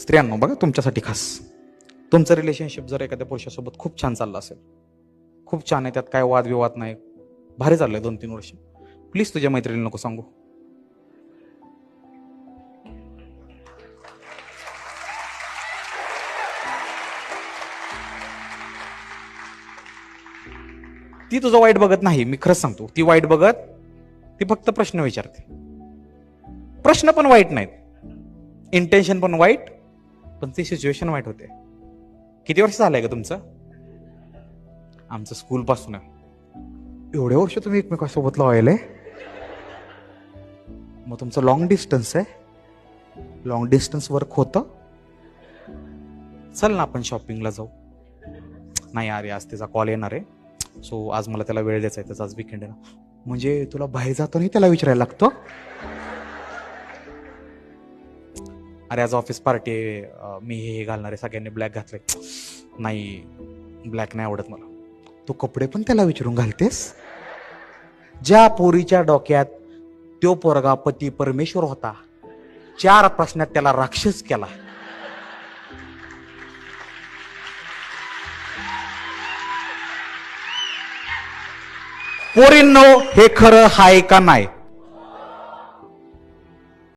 स्त्रियांनो बघा तुमच्यासाठी खास. तुमचं रिलेशनशिप जर एखाद्या पुरुषासोबत खूप छान चाललं असेल खूप छान आहे त्यात काय वादविवाद नाही भारी चाललंय दोन तीन वर्ष. प्लीज तुझ्या मैत्रिणीला नको सांगू. ती तुझं वाईट बघत नाही मी खरंच सांगतो. ती वाईट बघत ती फक्त प्रश्न विचारते. प्रश्न पण वाईट नाहीत. इंटेन्शन पण वाईट पण ती सिच्युएशन वाईट होते. किती वर्ष झालंय का तुमचं? आमचं स्कूल पासून. आहे एवढे वर्ष तुम्ही एकमेकासोबत लावायले मग तुमचं लॉंग डिस्टन्स आहे? लॉंग डिस्टन्स वर्क होतं? चल ना आपण शॉपिंगला जाऊ. नाही अरे आज त्याचा कॉल येणार आहे. सो आज मला त्याला वेळ द्यायचा आहे त्याचा आज विकेंड आहे ना. म्हणजे तुला बाहेर जातानाही त्याला विचारायला लागतं? अरे आज ऑफिस पार्टी आहे. मी हे घालणार आहे. सगळ्यांनी ब्लॅक घातले नाही ब्लॅक नाही आवडत मला. तू कपडे पण त्याला विचारून घालतेस? ज्या पोरीच्या डोक्यात तो पोरगा पती परमेश्वर होता चार प्रश्नात त्याला राक्षस केला. पोरींनो हे खरं हाय का नाही?